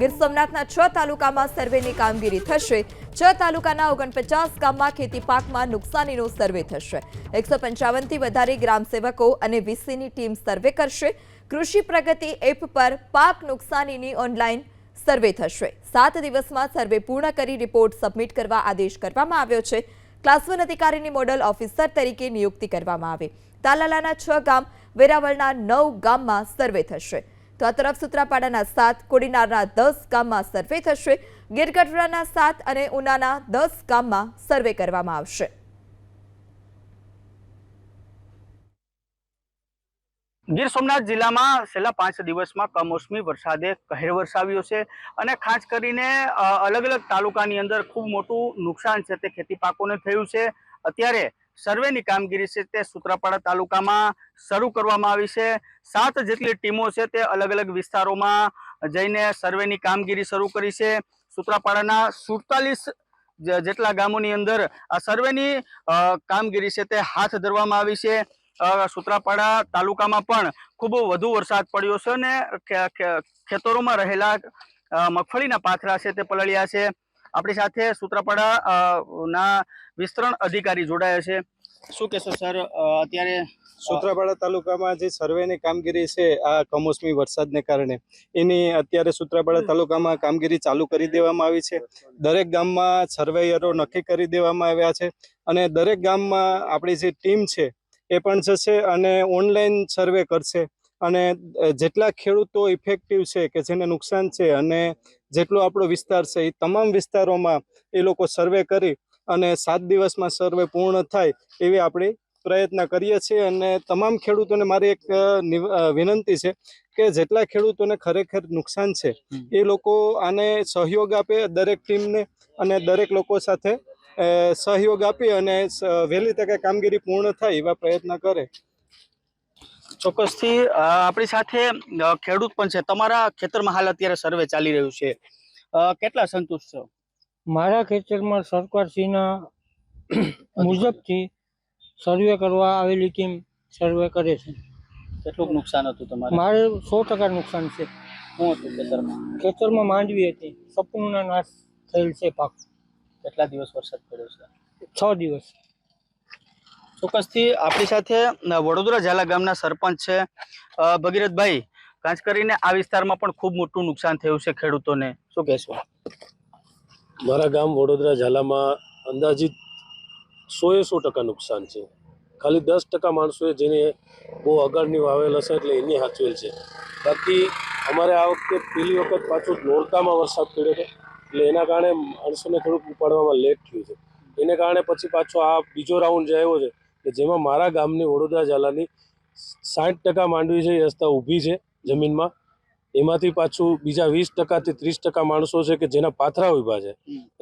ગીર સોમનાથના છ તાલુકામાં સર્વેની કામગીરી થશે. છ તાલુકાના ઓગણપચાસ ગામમાં ખેતી પાકમાં નુકસાનીનો સર્વે થશે. એકસો પંચાવનથી વધારે ગ્રામસેવકો અને વીસીની ટીમ સર્વે કરશે. કૃષિ પ્રગતિ એપ પર પાક નુકસાનીની ઓનલાઈન સર્વે થશે. સાત દિવસમાં સર્વે પૂર્ણ કરી રિપોર્ટ સબમિટ કરવા આદેશ કરવામાં આવ્યો છે. ક્લાસ વન અધિકારીની મોડલ ઓફિસર તરીકે નિયુક્તિ કરવામાં આવી. તાલાલાના છ ગામ, વેરાવળના નવ ગામમાં સર્વે થશે. તો આ તરફ સુત્રાપાડાના સાત, કોડીનારના દસ ગામમાં સર્વે થશે. ગીરગઢડાના સાત અને ઉનાના દસ ગામમાં સર્વે કરવામાં આવશે. ગીર સોમનાથ જિલ્લામાં છેલ્લા પાંચ દિવસમાં કમોસમી વરસાદે કહેર વરસાવ્યો છે અને ખાસ કરીને અલગ અલગ તાલુકાની અંદર ખૂબ મોટું નુકસાન છે તે ખેતી પાકોને થયું છે. અત્યારે સર્વેની કામગીરી છે તે સૂત્રાપાડા તાલુકામાં શરૂ કરવામાં આવી છે. સાત જેટલી ટીમો છે તે અલગ અલગ વિસ્તારોમાં જઈને સર્વેની કામગીરી શરૂ કરી છે. સૂત્રાપાડાના સુડતાલીસ જેટલા ગામોની અંદર આ સર્વેની કામગીરી છે તે હાથ ધરવામાં આવી છે. સુત્રાપાડા તાલુકામાં પણ ખૂબ વધુ વરસાદ પડ્યો છે અને ખેતરોમાં રહેલા મગફળીના પાથરા છે તે પલળ્યા છે. આપણી સાથે સૂત્રાપાડા ના વિસ્તરણ અધિકારી જોડાયા છે. શું કહેશો સર અત્યારે સૂત્રાપાડા તાલુકામાં જે સર્વેની કામગીરી છે, આ કમોસમી વરસાદને કારણે, એની અત્યારે સૂત્રાપાડા તાલુકામાં કામગીરી ચાલુ કરી દેવામાં આવી છે. દરેક ગામમાં સર્વેયરો નક્કી કરી દેવામાં આવ્યા છે અને દરેક ગામમાં આપણી જે ટીમ છે, એ પણ જશે અને ઓનલાઈન સર્વે કરશે. અને જેટલા ખેડૂતો ઇફેક્ટિવ છે કે જેને નુકસાન છે અને જેટલો આપણો વિસ્તાર છે એ તમામ વિસ્તારોમાં એ લોકો સર્વે કરી અને સાત દિવસમાં સર્વે પૂર્ણ થાય એવી આપણે પ્રયત્ન કરીએ છીએ. અને તમામ ખેડૂતોને મારી એક વિનંતી છે કે જેટલા ખેડૂતોને ખરેખર નુકસાન છે એ લોકો આને સહયોગ આપે દરેક ટીમને અને દરેક લોકો સાથે સહયોગ આપી અને વહેલી તકે કામગીરી પૂર્ણ થાય એવા પ્રયત્ન કરે. ચોક્કસથી આપણી સાથે ખેડૂત પણ છે. તમારા ખેતરમાં હાલ અત્યારે સર્વે ચાલી રહ્યું છે. કેટલા સંતુષ્ટ છો? મારા ખેતરમાં સરકારશ્રીના મુજબથી સર્વે કરવા આવેલી ટીમ સર્વે કરે છે. કેટલુંક નુકસાન હતું તમારે? મારે સો ટકા નુકસાન છે. શું હતું ખેતરમાં? ખેતરમાં માંડવી હતી. સપનું નાશ થયેલ છે પાક. કેટલા દિવસ વરસાદ પડ્યો છે? છ દિવસ. ચોક્કસથી આપણી સાથે વડોદરા ઝાલા ગામના સરપંચ છે ભગીરથભાઈ. ખાસ કરીને આ વિસ્તારમાં પણ ખૂબ મોટું નુકસાન થયું છે ખેડૂતોને. શું કહેશો? મારા ગામ વડોદરા ઝાલામાં અંદાજિત સોએ સો ટકા નુકસાન છે. ખાલી દસ ટકા માણસોએ જેને બહુ અગાડની વાવેલ હશે એટલે એની હાચવેલ છે. બાકી અમારે આ વખતે પેલી વખત પાછું નોરતામાં વરસાદ પડ્યો હતો એટલે એના કારણે માણસોને થોડુંક ઉપાડવામાં લેટ થયું છે. એને કારણે પછી પાછો આ બીજો રાઉન્ડ જે આવ્યો છે કે જેમાં મારા ગામની વડોદરા ઝાલાની સાઠ ટકા માંડવી છે એ રસ્તા ઊભી છે જમીનમાં. એમાંથી પાછું બીજા વીસ ટકાથી ત્રીસ ટકા માણસો છે કે જેના પાથરા ઊભા છે.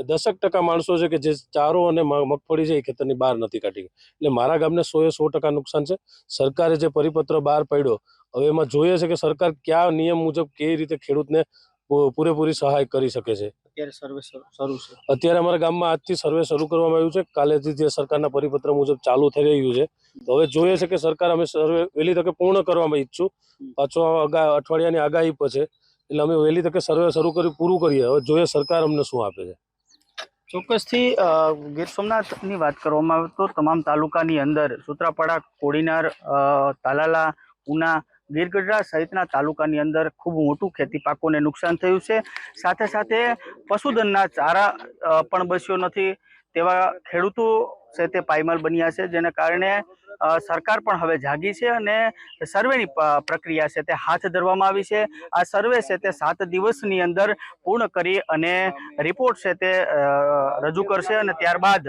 દસક ટકા માણસો છે કે જે ચારો અને મગફળી છે એ ખેતરની બહાર નથી કાઢી એટલે મારા ગામને સો એ સો ટકા નુકસાન છે. સરકારે જે પરિપત્ર બહાર પાડ્યો હવે એમાં જોઈએ છે કે સરકાર કયા નિયમ મુજબ કેવી રીતે ખેડૂતને પૂરેપૂરી સહાય કરી શકે છે. અત્યારે સર્વે શરૂ શરૂ છે. અત્યારે અમારા ગામમાં આજથી સર્વે શરૂ કરવામાં આવ્યું છે. કાલેથી જે સરકારના પરિપત્ર મુજબ ચાલુ થઈ રહ્યું છે. તો હવે જોઈએ છે કે સરકાર અમે સર્વે વહેલી તકે પૂર્ણ કરવામાં ઈચ્છું. પાછો આગા અઠવાડિયાની આગાહી પર છે. એટલે અમે વહેલી તકે સર્વે શરૂ કરી પૂરું કરીએ. હવે જોઈએ સરકાર અમને શું આપે છે. ચોક્કસથી ગીર સોમનાથની વાત કરવામાં આવે તો તમામ તાલુકાની અંદર સુત્રાપાડા કોડીનાર તાલાલા ઉના ગીરગઢડા સહિતના તાલુકાની અંદર ખૂબ મોટું ખેતી પાકોને નુકસાન થયું છે. સાથે સાથે પશુધનના ચારા પણ બસ્યો નથી તેવા ખેડૂતો છે તે પાયમાલ બન્યા છે, જેને કારણે સરકાર પણ હવે જાગી છે અને સર્વેની પ્રક્રિયા છે તે હાથ ધરવામાં આવી છે. આ સર્વે છે તે સાત દિવસની અંદર પૂર્ણ કરી અને રિપોર્ટ છે તે રજૂ કરશે અને ત્યારબાદ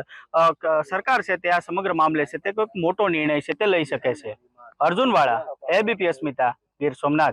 સરકાર છે તે આ સમગ્ર મામલે છે તે કોઈક મોટો નિર્ણય છે તે લઈ શકે છે. અર્જુનવાળા એબીપી અસ્મિતા ગીર સોમનાથ.